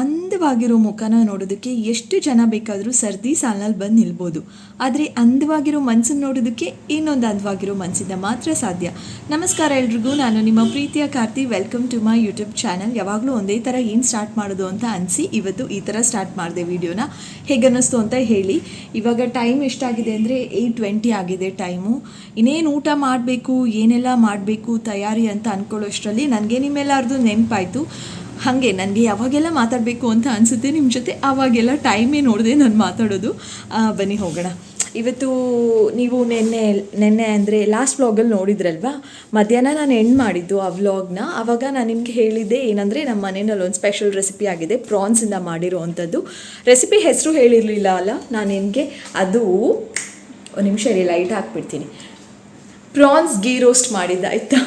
ಅಂದವಾಗಿರೋ ಮುಖನ ನೋಡೋದಕ್ಕೆ ಎಷ್ಟು ಜನ ಬೇಕಾದರೂ ಸರ್ದಿ ಸಾಲಿನಲ್ಲಿ ಬಂದು ನಿಲ್ಬೋದು. ಆದರೆ ಅಂದವಾಗಿರೋ ಮನಸ್ಸನ್ನು ನೋಡೋದಕ್ಕೆ ಇನ್ನೊಂದು ಅಂದವಾಗಿರೋ ಮನಸ್ಸಿಂದ ಮಾತ್ರ ಸಾಧ್ಯ. ನಮಸ್ಕಾರ ಎಲ್ರಿಗೂ, ನಾನು ನಿಮ್ಮ ಪ್ರೀತಿಯ Karthi. Welcome to my YouTube channel ಯಾವಾಗಲೂ ಒಂದೇ ಥರ ಏನು ಸ್ಟಾರ್ಟ್ ಮಾಡೋದು ಅಂತ ಅನಿಸಿ ಇವತ್ತು ಈ ಥರ ಸ್ಟಾರ್ಟ್ ಮಾಡಿದೆ ವೀಡಿಯೋನ ಹೇಗೆ ಅನ್ನಿಸ್ತು ಅಂತ ಹೇಳಿ. ಇವಾಗ ಟೈಮ್ ಎಷ್ಟಾಗಿದೆ ಅಂದರೆ ಏಯ್ಟ್ ಟ್ವೆಂಟಿ ಆಗಿದೆ ಟೈಮು ಇನ್ನೇನು ಊಟ ಮಾಡಬೇಕು, ಏನೆಲ್ಲ ಮಾಡಬೇಕು, ತಯಾರಿ ಅಂತ ಅಂದ್ಕೊಳ್ಳೋಷ್ಟರಲ್ಲಿ ನನಗೆ ನಿಮ್ಮೆಲ್ಲರದು ನೆನಪಾಯಿತು. ಹಾಗೆ ನನಗೆ ಯಾವಾಗೆಲ್ಲ ಮಾತಾಡಬೇಕು ಅಂತ ಅನಿಸುತ್ತೆ ನಿಮ್ಮ ಜೊತೆ ಆವಾಗೆಲ್ಲ ಟೈಮೇ ನೋಡಿದೆ ನಾನು ಮಾತಾಡೋದು. ಬನ್ನಿ ಹೋಗೋಣ. ಇವತ್ತು ನೀವು ನೆನ್ನೆ ನೆನ್ನೆ ಅಂದರೆ ಲಾಸ್ಟ್ ವ್ಲಾಗಲ್ಲಿ ನೋಡಿದ್ರಲ್ವಾ? ಮಧ್ಯಾಹ್ನ ನಾನು ಎಂಡ್ ಮಾಡಿದ್ದು ಆ ವ್ಲಾಗ್ನ ಆವಾಗ ನಾನು ನಿಮಗೆ ಹೇಳಿದ್ದೆ ಏನಂದರೆ ನಮ್ಮ ಮನೆಯಲ್ಲಿ ಒಂದು ಸ್ಪೆಷಲ್ ರೆಸಿಪಿ ಆಗಿದೆ ಪ್ರಾನ್ಸಿಂದ ಮಾಡಿರೋ ಅಂಥದ್ದು ರೆಸಿಪಿ ಹೆಸರು ಹೇಳಿರಲಿಲ್ಲ ಅಲ್ಲ? ನಾನು ನಿಮಗೆ ಅದು ಒಂದು ನಿಮಿಷ ಇರಿ ಲೈಟ್ ಹಾಕ್ಬಿಡ್ತೀನಿ. ಪ್ರಾನ್ಸ್ ಗೀ ರೋಸ್ಟ್ ಮಾಡಿದ್ದ, ಆಯ್ತಾ?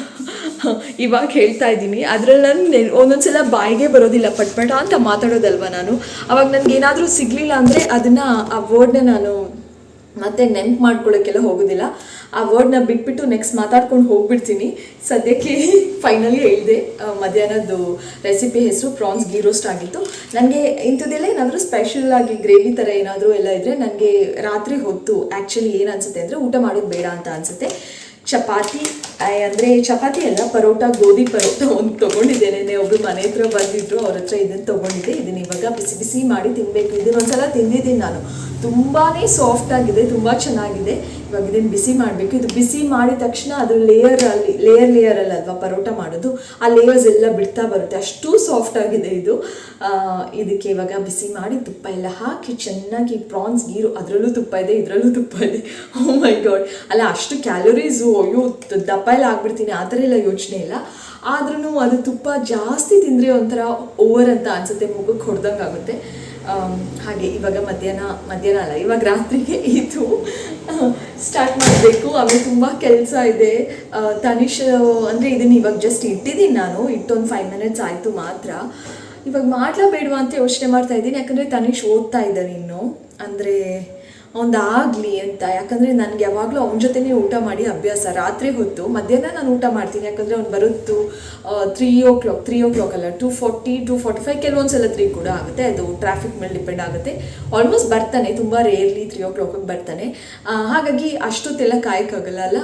ಇವಾಗ ಹೇಳ್ತಾ ಇದ್ದೀನಿ. ಅದ್ರಲ್ಲಿ ನಾನು, ಒಂದೊಂದ್ಸಲ ಬಾಯಿಗೆ ಬರೋದಿಲ್ಲ, ಪಟ್ ಪಟ ಅಂತ ಮಾತಾಡೋದಲ್ವ ನಾನು? ಅವಾಗ ನನಗೆ ಏನಾದರೂ ಸಿಗಲಿಲ್ಲ ಅಂದರೆ ಅದನ್ನು ಆ ವರ್ಡ್ನ ನಾನು ಮತ್ತೆ ನೆನ್ಪು ಮಾಡ್ಕೊಳ್ಳೋಕ್ಕೆಲ್ಲ ಹೋಗೋದಿಲ್ಲ. ಆ ವರ್ಡ್ನ ಬಿಟ್ಬಿಟ್ಟು ನೆಕ್ಸ್ಟ್ ಮಾತಾಡ್ಕೊಂಡು ಹೋಗ್ಬಿಡ್ತೀನಿ. ಸದ್ಯಕ್ಕೆ ಫೈನಲಿ ಹೇಳಿದೆ ಮಧ್ಯಾಹ್ನದ್ದು ರೆಸಿಪಿ ಹೆಸರು ಪ್ರಾನ್ಸ್ ಗೀ ರೋಸ್ಟ್ ಆಗಿತ್ತು. ನನಗೆ ಇಂಥದ್ದೆಲ್ಲ ಏನಾದರೂ ಸ್ಪೆಷಲ್ ಆಗಿ ಗ್ರೇವಿ ಥರ ಏನಾದರೂ ಎಲ್ಲ ಇದ್ದರೆ ನನಗೆ ರಾತ್ರಿ ಹೊತ್ತು ಆ್ಯಕ್ಚುಲಿ ಏನು ಅನಿಸುತ್ತೆ ಅಂದರೆ ಊಟ ಮಾಡೋದು ಬೇಡ ಅಂತ ಅನಿಸುತ್ತೆ. ಚಪಾತಿ ಅಂದರೆ ಚಪಾತಿ ಅಲ್ಲ, ಪರೋಟ, ಗೋಧಿ ಪರೋಟ ಒಂದು ತೊಗೊಂಡಿದ್ದೇನೆ. ಒಬ್ರು ಮನೆ ಹತ್ರ ಬಂದಿದ್ರು, ಅವ್ರ ಹತ್ರ ಇದನ್ನು ತೊಗೊಂಡಿದ್ದೆ. ಇದನ್ನ ಇವಾಗ ಬಿಸಿ ಬಿಸಿ ಮಾಡಿ ತಿನ್ನಬೇಕು ಇದನ್ನ ಒಂದ್ಸಲ ತಿಂದಿದ್ದೀನಿ ನಾನು. ತುಂಬಾ ಸಾಫ್ಟ್ ಆಗಿದೆ, ತುಂಬ ಚೆನ್ನಾಗಿದೆ. ಇವಾಗ ಇದನ್ನು ಬಿಸಿ ಮಾಡಬೇಕು. ಇದು ಬಿಸಿ ಮಾಡಿದ ತಕ್ಷಣ ಅದು ಲೇಯರ್ ಅಲ್ಲಿ ಲೇಯರ್ ಲೇಯರ್ ಅಲ್ಲ ಅಲ್ವಾ ಪರೋಟ ಮಾಡೋದು, ಆ ಲೇಯರ್ಸ್ ಎಲ್ಲ ಬಿಡ್ತಾ ಬರುತ್ತೆ. ಅಷ್ಟು ಸಾಫ್ಟ್ ಆಗಿದೆ ಇದು. ಇದಕ್ಕೆ ಇವಾಗ ಬಿಸಿ ಮಾಡಿ ತುಪ್ಪ ಎಲ್ಲ ಹಾಕಿ ಚೆನ್ನಾಗಿ ಪ್ರಾನ್ಸ್ ಗೀರು, ಅದರಲ್ಲೂ ತುಪ್ಪ ಇದೆ, ಇದರಲ್ಲೂ ತುಪ್ಪ ಇದೆ. ಓ ಮೈ ಗಾಡ್ ಅಲ್ಲ, ಅಷ್ಟು ಕ್ಯಾಲೋರೀಸು ಅಯ್ಯೋ ದಪ್ಪ ಎಲ್ಲ ಆಗ್ಬಿಡ್ತೀನಿ, ಆ ಥರ ಎಲ್ಲ ಯೋಚನೆ ಇಲ್ಲ. ಆದ್ರೂ ಅದು ತುಪ್ಪ ಜಾಸ್ತಿ ತಿಂದರೆ ಒಂಥರ ಓವರ್ ಅಂತ ಅನ್ಸುತ್ತೆ, ಮುಖಕ್ಕೆ ಹೊಡೆದಂಗೆ ಆಗುತ್ತೆ. ಹಾಗೆ ಇವಾಗ ಮಧ್ಯಾಹ್ನ ಮಧ್ಯಾಹ್ನ ಅಲ್ಲ, ಇವಾಗ ರಾತ್ರಿಗೆ ಇದು, ಸ್ಟಾರ್ಟ್ ಮಾಡಬೇಕು. ಆಮೇಲೆ ತುಂಬ ಕೆಲಸ ಇದೆ. ತನಿಷ್, ಅಂದರೆ ಇದನ್ನು ಇವಾಗ ಜಸ್ಟ್ ಇಟ್ಟಿದ್ದೀನಿ ನಾನು, ಇಟ್ಟೊಂದು ಫೈವ್ ಮಿನಿಟ್ಸ್ ಆಯಿತು ಮಾತ್ರ. ಇವಾಗ ಮಾಡ್ಲಬೇಡವಾ ಅಂತ ಯೋಚನೆ ಮಾಡ್ತಾ ಇದ್ದೀನಿ. ಯಾಕಂದರೆ ತನಿಷ್ ಓದ್ತಾ ಇದ್ದಾನೆ ಇನ್ನು. ಅಂದರೆ ಆಗಲಿ ಅಂತ. ಯಾಕಂದರೆ ನನಗೆ ಯಾವಾಗಲೂ ಅವನ ಜೊತೆನೇ ಊಟ ಮಾಡಿ ಅಭ್ಯಾಸ. ರಾತ್ರಿ ಹೊತ್ತು ಮಧ್ಯಾಹ್ನ ನಾನು ಊಟ ಮಾಡ್ತೀನಿ. ಯಾಕಂದರೆ ಅವ್ನು ಬರುತ್ತು three o'clock three o'clock ಅಲ್ಲ two forty two forty five ಕೆಲವೊಂದು ಸಲ ತ್ರೀ ಕೂಡ ಆಗುತ್ತೆ. ಅದು ಟ್ರಾಫಿಕ್ ಮೇಲೆ ಡಿಪೆಂಡ್ ಆಗುತ್ತೆ. ಆಲ್ಮೋಸ್ಟ್ ಬರ್ತಾನೆ, ತುಂಬ ರೇರ್ಲಿ ತ್ರೀ ಓ ಕ್ಲಾಕಿಗೆ ಬರ್ತಾನೆ. ಹಾಗಾಗಿ ಅಷ್ಟೊತ್ತೆಲ್ಲ ಕಾಯಕ್ಕಾಗಲ್ಲ ಅಲ್ಲ?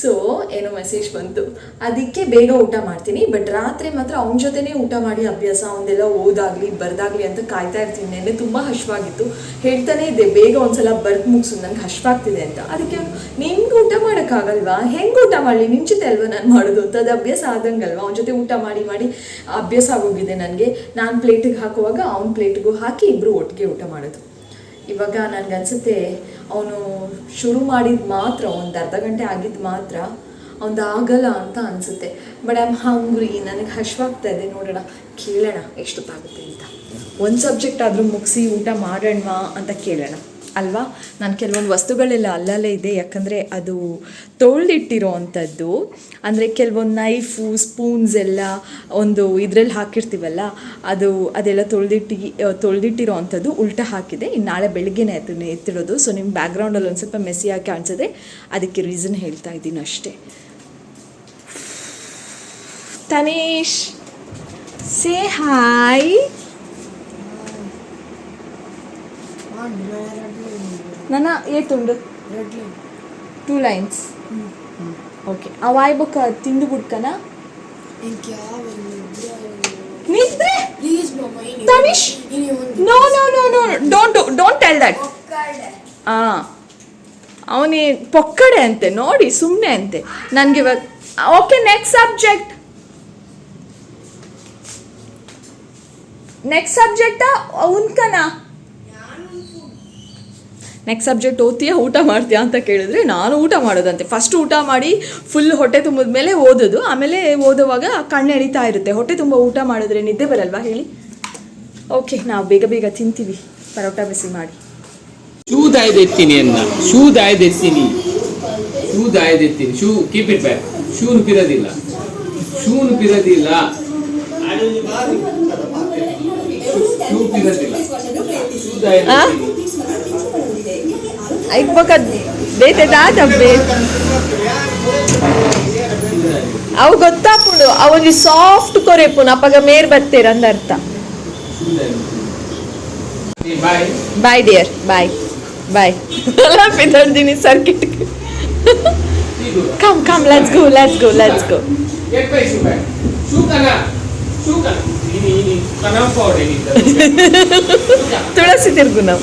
ಸೊ ಏನೋ ಮೆಸೇಜ್ ಬಂತು. ಅದಕ್ಕೆ ಬೇಗ ಊಟ ಮಾಡ್ತೀನಿ. ಬಟ್ ರಾತ್ರಿ ಮಾತ್ರ ಅವನ ಜೊತೆನೇ ಊಟ ಮಾಡಿ ಅಭ್ಯಾಸ ಅವನ್ನೆಲ್ಲ ಓದಾಗ್ಲಿ, ಬರ್ದಾಗ್ಲಿ ಅಂತ ಕಾಯ್ತಾ ಇರ್ತೀನಿ. ನೆನ್ನೆ ತುಂಬ ಹಶ್ವಾಗಿತ್ತು. ಹೇಳ್ತಾನೆ ಇದೆ ಬೇಗ ಒಂದ್ಸಲ ಬರ್ದು ಮುಗಿಸು ನಂಗೆ ಹಶ್ವಾಗ್ತಿದೆ ಅಂತ. ಅದಕ್ಕೆ ನಿನ್ಗೆ ಊಟ ಮಾಡೋಕ್ಕಾಗಲ್ವಾ? ಹೆಂಗೆ ಊಟ ಮಾಡಲಿ? ನಿನ್ ಜೊತೆ ಅಲ್ವಾ ನಾನು ಮಾಡೋದು? ಅಂತ ಅದು ಅಭ್ಯಾಸ ಆದಂಗಲ್ವಾ? ಅವನ ಜೊತೆ ಊಟ ಮಾಡಿ ಮಾಡಿ ಅಭ್ಯಾಸ ಆಗೋಗಿದೆ ನನಗೆ. ನಾನು ಪ್ಲೇಟಿಗೆ ಹಾಕುವಾಗ ಅವ್ನ ಪ್ಲೇಟಿಗೂ ಹಾಕಿ ಇಬ್ಬರು ಒಟ್ಟಿಗೆ ಊಟ ಮಾಡೋದು. ಇವಾಗ ನನಗನ್ಸುತ್ತೆ ಅವನು ಶುರು ಮಾಡಿದ ಮಾತ್ರ, ಒಂದು ಅರ್ಧ ಗಂಟೆ ಆಗಿದ್ದು ಮಾತ್ರ ಅವನು ಆಗಲ್ಲ ಅಂತ ಅನಿಸುತ್ತೆ. ಬಟ್ ಆಮ್ ಹಂಗ್ರಿ ನನಗೆ ಹಶ್ವಾಗ್ತಾ ಇದೆ. ನೋಡೋಣ, ಕೇಳೋಣ ಎಷ್ಟೊತ್ತಾಗುತ್ತೆ ಅಂತ. ಒಂದು ಸಬ್ಜೆಕ್ಟ್ ಆದರೂ ಮುಗಿಸಿ ಊಟ ಮಾಡೋಣವಾ ಅಂತ ಕೇಳೋಣ. ಅಲ್ವಾ? ನಾನು ಕೆಲವೊಂದು ವಸ್ತುಗಳೆಲ್ಲ ಅಲ್ಲಲ್ಲೇ ಇದೆ. ಯಾಕಂದರೆ ಅದು ತೊಳೆದಿಟ್ಟಿರೋ ಅಂಥದ್ದು. ಅಂದರೆ ಕೆಲವೊಂದು ನೈಫು ಸ್ಪೂನ್ಸ್ ಎಲ್ಲ ಒಂದು ಇದರಲ್ಲಿ ಹಾಕಿರ್ತೀವಲ್ಲ, ಅದು ಅದೆಲ್ಲ ತೊಳೆದಿಟ್ಟಿ, ತೊಳೆದಿಟ್ಟಿರೋ ಅಂಥದ್ದು ಉಲ್ಟಾ ಹಾಕಿದೆ. ಇನ್ನು ನಾಳೆ ಬೆಳಿಗ್ಗೆನೇ ಅದನ್ನ ಎತ್ತಿಡೋದು. ಸೊ ನಿಮ್ಮ ಬ್ಯಾಕ್ಗ್ರೌಂಡಲ್ಲಿ ಒಂದು ಸ್ವಲ್ಪ ಮೆಸ್ಸಿಯಾಗಿ ಕಾಣಿಸಿದೆ ಅದಕ್ಕೆ ರೀಸನ್ ಹೇಳ್ತಾ ಇದ್ದೀನಿ ಅಷ್ಟೇ. ತನೇಶ್ ಸೇ ಹಾಯ್ ನನ್ನ ಏತುಂಡು ಟೂ ಲೈನ್ಸ್ ಓಕೆ ಆ ಬುಕ್ಕ ತಿಂದು ಬಿಡ್ಕನ ನಿದ್ರೆ Tanish? No no no no don't don't tell that ಆ. ಅವನೇ ಪೊಕ್ಕಡೆ ಅಂತೆ ನೋಡಿ ಸುಮ್ಮನೆ ಅಂತೆ. ನನಗೆ ಇವಾಗ ಓಕೆ ನೆಕ್ಸ್ಟ್ ಸಬ್ಜೆಕ್ಟ್ ನೆಕ್ಸ್ಟ್ ಸಬ್ಜೆಕ್ಟಾ ಅವನ್ಕನ ನೆಕ್ಸ್ಟ್ ಸಬ್ಜೆಕ್ಟ್ ಓದ್ತೀಯಾ ಊಟ ಮಾಡ್ತೀಯಾ ಅಂತ ಕೇಳಿದ್ರೆ ನಾನು ಊಟ ಮಾಡೋದಂತೆ. ಫಸ್ಟ್ ಊಟ ಮಾಡಿ ಫುಲ್ ಹೊಟ್ಟೆ ತುಂಬಿದ ಮೇಲೆ ಓದೋದು. ಆಮೇಲೆ ಓದುವಾಗ ಕಣ್ಣು ಎಳಿತಾ ಇರುತ್ತೆ. ಹೊಟ್ಟೆ ತುಂಬ ಊಟ ಮಾಡಿದ್ರೆ ನಿದ್ದೆ ಬರಲ್ವಾ ಹೇಳಿ? ಓಕೆ ನಾವು ಬೇಗ ಬೇಗ ತಿಂತೀವಿ. ಪರೋಟ ಬಿಸಿ ಮಾಡಿ. ಶೂ ದಾಯ್ದೆತ್ತೀನಿ ಅನ್ನ ಶೂ ದಾಯ್ದೆತ್ತೀನಿ ಶೂ ದಾಯ್ದೆತ್ತೀನಿ ಶೂ ಕೀಪ್ ಇಟ್ ಬ್ಯಾಕ್ ಶೂನು ಪಿರೋದಿಲ್ಲ. ಶೂನು ಪಿರೋದಿಲ್ಲ. ಶೂ ಪಿರೋದಿಲ್ಲ. ಶೂ ದಾಯದೆತ್ತೀನಿ ಐಕ್ಬೇಕದ್ ಬೇತೆ ದಾದಬ್ಬೆ ಅವು ಗೊತ್ತಾಪುಂಡು ಅವೊಂಜಿ ಸಾಫ್ಟ್ ಕೊರೆಪುನು ಅಪ್ಪಗ ಮೇರ್ ಬತ್ತೇರ ಅಂದರ್ಥ. ಬಾಯ್ ಬಾಯ್ ಡಿಯರ್ ಬಾಯ್ ಬಾಯ್ ಅಲ್ಲ ಬಿದ್ದೋಡ್ತೀನಿ circuit come come let's go let's go let's go. ತುಳಸಿ ತಿರುಗು ನಾವು.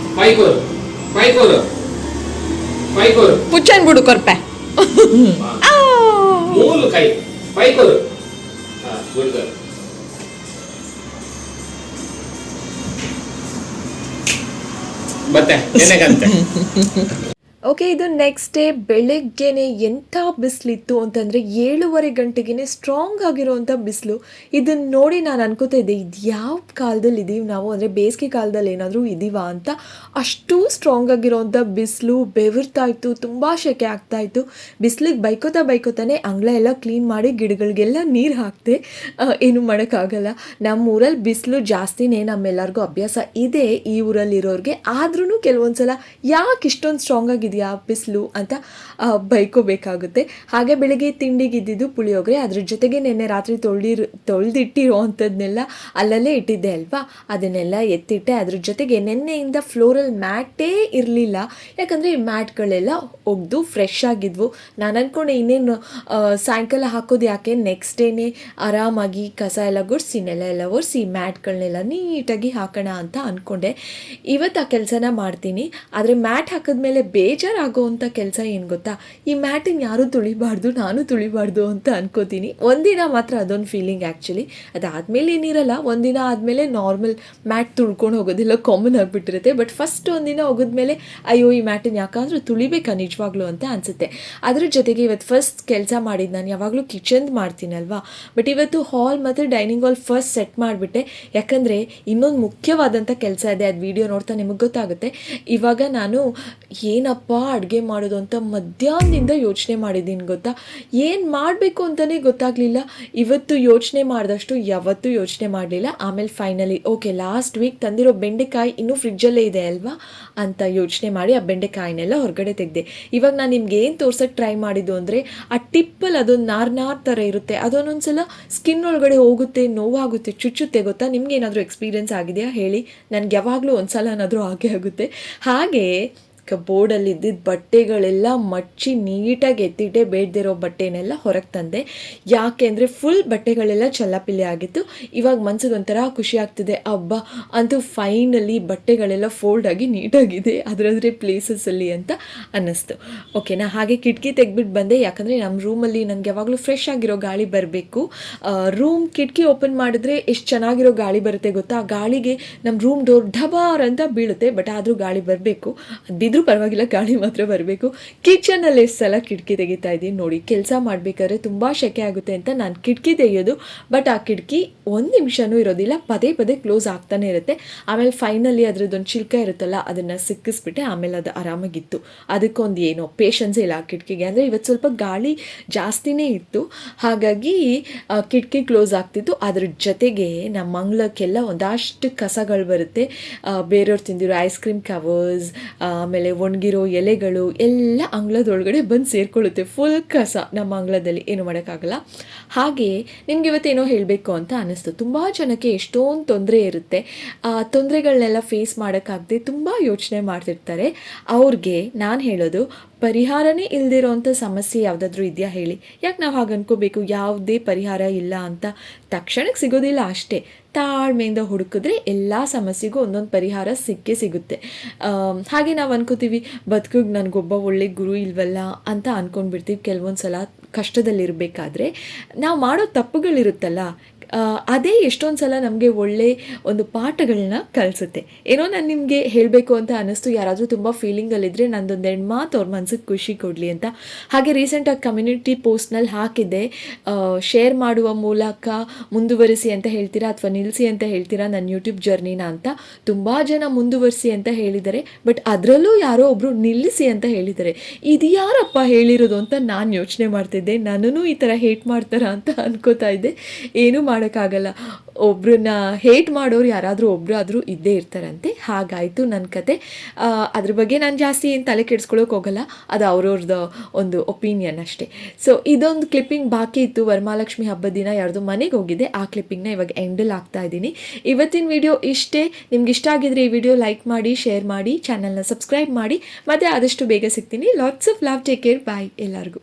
ಪೈಕರು ಪೈಕರು ಪೈಕರು. ಮುಚ್ಚನ್ ಬಿಡು ಕರ್ಪೇ. ಓ ಮೂಲು ಕೈ ಪೈಕರು. ಹ ಗುರ್ಗ ಓಕೆ ಇದು ನೆಕ್ಸ್ಟ್ ಡೇ ಬೆಳಗ್ಗೆನೆ ಎಂಥ ಬಿಸಿಲಿತ್ತು ಅಂತಂದರೆ ಏಳುವರೆ ಗಂಟೆಗೆ ಸ್ಟ್ರಾಂಗ್ ಆಗಿರುವಂಥ ಬಿಸಿಲು. ಇದನ್ನು ನೋಡಿ ನಾನು ಅನ್ಕೋತಾ ಇದ್ದೆ, ಇದು ಯಾವ ಕಾಲದಲ್ಲಿ ಇದ್ದೀವಿ ನಾವು? ಅಂದರೆ ಬೇಸಿಗೆ ಕಾಲದಲ್ಲಿ ಏನಾದರೂ ಇದೀವಾ ಅಂತ? ಅಷ್ಟು ಸ್ಟ್ರಾಂಗ್ ಆಗಿರೋವಂಥ ಬಿಸಿಲು ಬೆವರ್ತಾ ಇತ್ತು, ತುಂಬ ಶೆಕೆ ಆಗ್ತಾ ಇತ್ತು. ಬಿಸಿಲಿಗೆ ಬೈಕೋತಾ ಬೈಕೋತಾನೆ ಅಂಗಳ ಎಲ್ಲ ಕ್ಲೀನ್ ಮಾಡಿ ಗಿಡಗಳಿಗೆಲ್ಲ ನೀರು ಹಾಕ್ತೆ ಏನು ಮಾಡೋಕ್ಕಾಗಲ್ಲ. ನಮ್ಮ ಊರಲ್ಲಿ ಬಿಸಿಲು ಜಾಸ್ತಿನೇ, ನಮ್ಮೆಲ್ಲರಿಗೂ ಅಭ್ಯಾಸ ಇದೆ ಈ ಊರಲ್ಲಿರೋರಿಗೆ. ಆದ್ರೂ ಕೆಲವೊಂದು ಸಲ ಯಾಕೆ ಇಷ್ಟೊಂದು ಸ್ಟ್ರಾಂಗ್ ಆಗಿದೆಯಾ ಬಿಸಿಲು ಅಂತ ಬೈಕೋಬೇಕಾಗುತ್ತೆ. ಹಾಗೆ ಬೆಳಿಗ್ಗೆ ತಿಂಡಿಗೆ ಇದ್ದಿದ್ದು ಪುಳಿಯೋಗರೆ. ಅದ್ರ ಜೊತೆಗೆ ನಿನ್ನೆ ರಾತ್ರಿ ತೊಳ್ದಿರೋ ತೊಳೆದಿಟ್ಟಿರೋ ಅಂಥದ್ದನ್ನೆಲ್ಲ ಅಲ್ಲಲ್ಲೇ ಇಟ್ಟಿದ್ದೆ ಅಲ್ವಾ? ಅದನ್ನೆಲ್ಲ ಎತ್ತಿಟ್ಟೆ. ಅದ್ರ ಜೊತೆಗೆ ನಿನ್ನೆಯಿಂದ ಫ್ಲೋರಲ್ ಮ್ಯಾಟೇ ಇರಲಿಲ್ಲ. ಯಾಕಂದರೆ ಈ ಮ್ಯಾಟ್ಗಳೆಲ್ಲ ಒಗ್ದು ಫ್ರೆಶ್ ಆಗಿದ್ವು. ನಾನು ಅಂದ್ಕೊಂಡೆ ಇನ್ನೇನು ಸಾಯಂಕಾಲ ಹಾಕೋದು ಯಾಕೆ? ನೆಕ್ಸ್ಟ್ ಡೇನೇ ಆರಾಮಾಗಿ ಕಸ ಎಲ್ಲ ಗುಡಿಸಿ, ನೆಲ ಎಲ್ಲ ಒರೆಸಿ ಮ್ಯಾಟ್ಗಳನ್ನೆಲ್ಲ ನೀಟಾಗಿ ಹಾಕೋಣ ಅಂತ ಅಂದ್ಕೊಂಡೆ ಇವತ್ತು ಆ ಕೆಲಸನ ಮಾಡ್ತೀನಿ. ಆದರೆ ಮ್ಯಾಟ್ ಹಾಕಿದ್ಮೇಲೆ ಬೇಜಾರಾಗೋವಂಥ ಕೆಲಸ ಏನು ಗೊತ್ತಾ? ಈ ಮ್ಯಾಟಿನ ಯಾರೂ ತುಳಿಬಾರ್ದು, ನಾನು ತುಳಿಬಾರ್ದು ಅಂತ ಅನ್ಕೋತೀನಿ. ಒಂದಿನ ಮಾತ್ರ ಅದೊಂದು ಫೀಲಿಂಗ್ ಆ್ಯಕ್ಚುಲಿ ಅದಾದಮೇಲೆ ಏನಿರಲ್ಲ, ಒಂದಿನ ಆದಮೇಲೆ ನಾರ್ಮಲ್ ಮ್ಯಾಟ್ ತುಳ್ಕೊಂಡು ಹೋಗೋದೆಲ್ಲ ಕಾಮನ್ ಆಗಿಬಿಟ್ಟಿರುತ್ತೆ. ಬಟ್ ಫಸ್ಟ್ ಒಂದಿನ ಹೋಗಿದ್ಮೇಲೆ, ಅಯ್ಯೋ, ಈ ಮ್ಯಾಟಿನ ಯಾಕಾದರೂ ತುಳಿಬೇಕಾ ನಿಜವಾಗ್ಲೂ ಅಂತ ಅನಿಸುತ್ತೆ. ಅದ್ರ ಜೊತೆಗೆ ಇವತ್ತು ಫಸ್ಟ್ ಕೆಲಸ ಮಾಡಿದ್ದು ನಾನು ಯಾವಾಗಲೂ ಕಿಚನ್ ಮಾಡ್ತೀನಲ್ವಾ ಬಟ್ ಇವತ್ತು ಹಾಲ್ ಮತ್ತು ಡೈನಿಂಗ್ ಹಾಲ್ ಫಸ್ಟ್ ಸೆಟ್ ಮಾಡಿಬಿಟ್ಟೆ. ಯಾಕಂದರೆ ಇನ್ನೊಂದು ಮುಖ್ಯವಾದಂಥ ಕೆಲಸ ಇದೆ. ಅದು ವಿಡಿಯೋ ನೋಡ್ತಾ ನಿಮಗೆ ಗೊತ್ತಾಗುತ್ತೆ. ಇವಾಗ ನಾನು ಏನಪ್ಪ ಅಡುಗೆ ಮಾಡೋದು ಅಂತ ಮಧ್ಯಾಹ್ನದಿಂದ ಯೋಚನೆ ಮಾಡಿದ್ದೀನಿ, ಗೊತ್ತಾ? ಏನು ಮಾಡಬೇಕು ಅಂತಲೇ ಗೊತ್ತಾಗಲಿಲ್ಲ. ಇವತ್ತು ಯೋಚನೆ ಮಾಡಿದಷ್ಟು ಯಾವತ್ತೂ ಯೋಚನೆ ಮಾಡಲಿಲ್ಲ. ಆಮೇಲೆ ಫೈನಲಿ ಓಕೆ ಲಾಸ್ಟ್ ವೀಕ್ ತಂದಿರೋ ಬೆಂಡೆಕಾಯಿ ಇನ್ನೂ ಫ್ರಿಡ್ಜಲ್ಲೇ ಇದೆ ಅಲ್ವಾ? ಅಂತ ಯೋಚನೆ ಮಾಡಿ ಆ ಬೆಂಡೆಕಾಯಿನೆಲ್ಲ ಹೊರಗಡೆ ತೆಗೆದೆ. ಇವಾಗ ನಾನು ನಿಮ್ಗೆ ಏನು ತೋರ್ಸೋಕ್ಕೆ ಟ್ರೈ ಮಾಡಿದ್ದು ಅಂದರೆ, ಆ ಟಿಪ್ಪಲ್ಲಿ ಅದೊಂದು ನಾರ್ ನಾರ್ ಥರ ಇರುತ್ತೆ. ಅದೊಂದೊಂದು ಸಲ ಸ್ಕಿನ್ ಒಳಗಡೆ ಹೋಗುತ್ತೆ, ನೋವಾಗುತ್ತೆ, ಚುಚ್ಚುತ್ತೆ, ಗೊತ್ತಾ? ನಿಮ್ಗೆ ಏನಾದರೂ ಎಕ್ಸ್ಪೀರಿಯನ್ಸ್ ಆಗಿದೆಯಾ? ಹೇಳಿ. ನನಗೆ ಯಾವಾಗಲೂ ಒಂದು ಸಲ ಏನಾದರೂ ಹಾಗೆ ಆಗುತ್ತೆ. ಹಾಗೆ ಬೋರ್ಡಲ್ಲಿ ಇದ್ದಿದ್ದ ಬಟ್ಟೆಗಳೆಲ್ಲ ಮಚ್ಚಿ ನೀಟಾಗಿ ಎತ್ತಿಟ್ಟೆ ಬೇಡದಿರೋ ಬಟ್ಟೆನೆಲ್ಲ ಹೊರಗೆ ತಂದೆ. ಯಾಕೆ ಅಂದರೆ ಫುಲ್ ಬಟ್ಟೆಗಳೆಲ್ಲ ಚಲ್ಲಾಪಿಲ್ಲಿ ಆಗಿತ್ತು. ಇವಾಗ ಮನ್ಸಿಗೆ ಒಂಥರ ಖುಷಿ ಆಗ್ತಿದೆ. ಹಬ್ಬ ಅಂತೂ ಫೈನಲಿ ಬಟ್ಟೆಗಳೆಲ್ಲ ಫೋಲ್ಡ್ ಆಗಿ ನೀಟಾಗಿದೆ. ಅದರದ್ರೆ ಪ್ಲೇಸಸ್ಸಲ್ಲಿ ಅಂತ ಅನ್ನಿಸ್ತು. ಓಕೆನಾ ಹಾಗೆ ಕಿಟಕಿ ತೆಗ್ಬಿಟ್ಟು ಬಂದೆ. ಯಾಕಂದರೆ ನಮ್ಮ ರೂಮಲ್ಲಿ ನನಗೆ ಯಾವಾಗಲೂ ಫ್ರೆಶ್ ಆಗಿರೋ ಗಾಳಿ ಬರಬೇಕು. ರೂಮ್ ಕಿಟಕಿ ಓಪನ್ ಮಾಡಿದ್ರೆ ಎಷ್ಟು ಚೆನ್ನಾಗಿರೋ ಗಾಳಿ ಬರುತ್ತೆ ಗೊತ್ತಾ? ಗಾಳಿಗೆ ನಮ್ಮ ರೂಮ್ ಡೋರ್ ಢಬಾರ್ ಅಂತ ಬೀಳುತ್ತೆ ಬಟ್ ಆದರೂ ಗಾಳಿ ಬರಬೇಕು. ಬಿದ್ದರೂ ಪರವಾಗಿಲ್ಲ, ಗಾಳಿ ಮಾತ್ರ ಬರಬೇಕು. ಕಿಚನಲ್ಲಿ ಎಷ್ಟು ಸಲ ಕಿಟಕಿ ತೆಗಿತಾ ಇದ್ದೀನಿ ನೋಡಿ. ಕೆಲಸ ಮಾಡಬೇಕಾದ್ರೆ ತುಂಬ ಶೆಕೆ ಆಗುತ್ತೆ ಅಂತ ನಾನು ಕಿಟಕಿ ತೆಗೆಯೋದು. ಬಟ್ ಆ ಕಿಟಕಿ ಒಂದು ನಿಮಿಷನೂ ಇರೋದಿಲ್ಲ. ಪದೇ ಪದೇ ಕ್ಲೋಸ್ ಆಗ್ತಾನೆ ಇರುತ್ತೆ. ಆಮೇಲೆ ಫೈನಲಿ ಅದರದ್ದೊಂದು ಚಿಲ್ಕ ಇರುತ್ತಲ್ಲ, ಅದನ್ನು ಸಿಕ್ಕಿಸ್ಬಿಟ್ಟೆ ಆಮೇಲೆ ಅದು ಆರಾಮಾಗಿತ್ತು. ಅದಕ್ಕೊಂದು ಏನೋ ಪೇಷನ್ಸ್ ಇಲ್ಲ ಆ ಕಿಟಕಿಗೆ. ಅಂದರೆ ಇವತ್ತು ಸ್ವಲ್ಪ ಗಾಳಿ ಜಾಸ್ತಿನೇ ಇತ್ತು. ಹಾಗಾಗಿ ಕಿಟಕಿ ಕ್ಲೋಸ್ ಆಗ್ತಿತ್ತು. ಅದ್ರ ಜೊತೆಗೆ ನಮ್ಮ ಮಂಗ್ಳಕ್ಕೆಲ್ಲ ಒಂದಷ್ಟು ಕಸಗಳು ಬರುತ್ತೆ. ಬೇರೆಯವ್ರು ತಿಂದಿರೋ ಐಸ್ ಕ್ರೀಮ್ ಕವರ್ಸ್ ಆಮೇಲೆ ಒಣಗಿರೋ ಎಲೆಗಳು ಎಲ್ಲ ಅಂಗಳದೊಳಗಡೆ ಬಂದು ಸೇರ್ಕೊಳ್ಳುತ್ತೆ. ಫುಲ್ ಕಸ ನಮ್ಮ ಅಂಗಳದಲ್ಲಿ. ಏನು ಮಾಡೋಕ್ಕಾಗಲ್ಲ. ಹಾಗೆ ನಿಮ್ಗೆ ಇವತ್ತೇನೋ ಹೇಳಬೇಕು ಅಂತ ಅನ್ನಿಸ್ತು. ತುಂಬ ಜನಕ್ಕೆ ಎಷ್ಟೊಂದು ತೊಂದರೆ ಇರುತ್ತೆ. ಆ ತೊಂದರೆಗಳನ್ನೆಲ್ಲ ಫೇಸ್ ಮಾಡೋಕ್ಕಾಗದೆ ತುಂಬ ಯೋಚನೆ ಮಾಡ್ತಿರ್ತಾರೆ. ಅವ್ರಿಗೆ ನಾನು ಹೇಳೋದು ಪರಿಹಾರನೇ ಇಲ್ದಿರೋಂಥ ಸಮಸ್ಯೆ ಯಾವುದಾದ್ರೂ ಇದೆಯಾ ಹೇಳಿ. ಯಾಕೆ ನಾವು ಹಾಗೆ ಅನ್ಕೋಬೇಕು? ಯಾವುದೇ ಪರಿಹಾರ ಇಲ್ಲ ಅಂತ ತಕ್ಷಣಕ್ಕೆ ಸಿಗೋದಿಲ್ಲ ಅಷ್ಟೇ. ತಾಳ್ಮೆಯಿಂದ ಹುಡುಕಿದ್ರೆ ಎಲ್ಲ ಸಮಸ್ಯೆಗೂ ಒಂದೊಂದು ಪರಿಹಾರ ಸಿಕ್ಕೇ ಸಿಗುತ್ತೆ. ಹಾಗೆ ನಾವು ಅನ್ಕೋತೀವಿ, ಬದುಕಿಗೆ ನನಗೊಬ್ಬ ಒಳ್ಳೆ ಗುರು ಇಲ್ವಲ್ಲ ಅಂತ ಅಂದ್ಕೊಂಡ್ಬಿಡ್ತೀವಿ ಕೆಲವೊಂದು ಸಲ ಕಷ್ಟದಲ್ಲಿರಬೇಕಾದ್ರೆ ನಾವು ಮಾಡೋ ತಪ್ಪುಗಳಿರುತ್ತಲ್ಲ ಅದೇ ಎಷ್ಟೊಂದು ಸಲ ನಮಗೆ ಒಳ್ಳೆ ಒಂದು ಪಾಠಗಳನ್ನ ಕಲಿಸುತ್ತೆ. ಏನೋ ನಾನು ನಿಮಗೆ ಹೇಳಬೇಕು ಅಂತ ಅನ್ನಿಸ್ತು, ಯಾರಾದರೂ ತುಂಬ ಫೀಲಿಂಗಲ್ಲಿದ್ದರೆ ನಂದೊಂದೆರಡು ಮಾತು ಅವ್ರ ಮನ್ಸಿಗೆ ಖುಷಿ ಕೊಡಲಿ ಅಂತ. ಹಾಗೆ ರೀಸೆಂಟಾಗಿ ಕಮ್ಯುನಿಟಿ ಪೋಸ್ಟ್ನಲ್ಲಿ ಹಾಕಿದ್ದೆ ಶೇರ್ ಮಾಡುವ ಮೂಲಕ ಮುಂದುವರಿಸಿ ಅಂತ ಹೇಳ್ತೀರಾ ಅಥವಾ ನಿಲ್ಲಿಸಿ ಅಂತ ಹೇಳ್ತೀರಾ ನನ್ನ ಯೂಟ್ಯೂಬ್ ಜರ್ನಿನ ಅಂತ. ತುಂಬ ಜನ ಮುಂದುವರಿಸಿ ಅಂತ ಹೇಳಿದ್ದಾರೆ ಬಟ್ ಅದರಲ್ಲೂ ಯಾರೋ ಒಬ್ಬರು ನಿಲ್ಲಿಸಿ ಅಂತ ಹೇಳಿದ್ದಾರೆ ಇದು ಯಾರಪ್ಪ ಹೇಳಿರೋದು ಅಂತ ನಾನು ಯೋಚನೆ ಮಾಡ್ತಿದ್ದೆ. ನನ್ನೂ ಈ ಥರ ಹೇಟ್ ಮಾಡ್ತಾರ ಅಂತ ಅನ್ಕೋತಾ ಇದ್ದೆ. ಏನೂ ಮಾಡೋಕ್ಕಾಗಲ್ಲ. ಒಬ್ರನ್ನ ಹೇಟ್ ಮಾಡೋರು ಯಾರಾದರೂ ಒಬ್ಬರಾದರೂ ಇದ್ದೇ ಇರ್ತಾರಂತೆ. ಹಾಗಾಯಿತು ನನ್ನ ಕತೆ. ಅದ್ರ ಬಗ್ಗೆ ನಾನು ಜಾಸ್ತಿ ಏನು ತಲೆ ಕೆಡಿಸ್ಕೊಳ್ಳೋಕೆ ಹೋಗಲ್ಲ. ಅದು ಅವ್ರವ್ರದ್ದು ಒಂದು ಒಪಿನಿಯನ್ ಅಷ್ಟೇ. ಸೊ ಇದೊಂದು ಕ್ಲಿಪ್ಪಿಂಗ್ ಬಾಕಿ ಇತ್ತು. ವರಮಹಾಲಕ್ಷ್ಮಿ ಹಬ್ಬದ ದಿನ ಯಾರ್ದು ಮನೆಗೆ ಹೋಗಿದ್ದೆ. ಆ ಕ್ಲಿಪ್ಪಿಂಗ್ನ ಇವಾಗ ಎಂಡಲ್ ಆಗ್ತಾ ಇದ್ದೀನಿ. ಇವತ್ತಿನ ವಿಡಿಯೋ ಇಷ್ಟೇ. ನಿಮ್ಗೆ ಇಷ್ಟ ಆಗಿದ್ರೆ ಈ ವಿಡಿಯೋ ಲೈಕ್ ಮಾಡಿ ಶೇರ್ ಮಾಡಿ ಚಾನಲ್ನ ಸಬ್ಸ್ಕ್ರೈಬ್ ಮಾಡಿ. ಮತ್ತು ಆದಷ್ಟು ಬೇಗ ಸಿಗ್ತೀನಿ. Lots of love take care bye ಎಲ್ಲರಿಗೂ.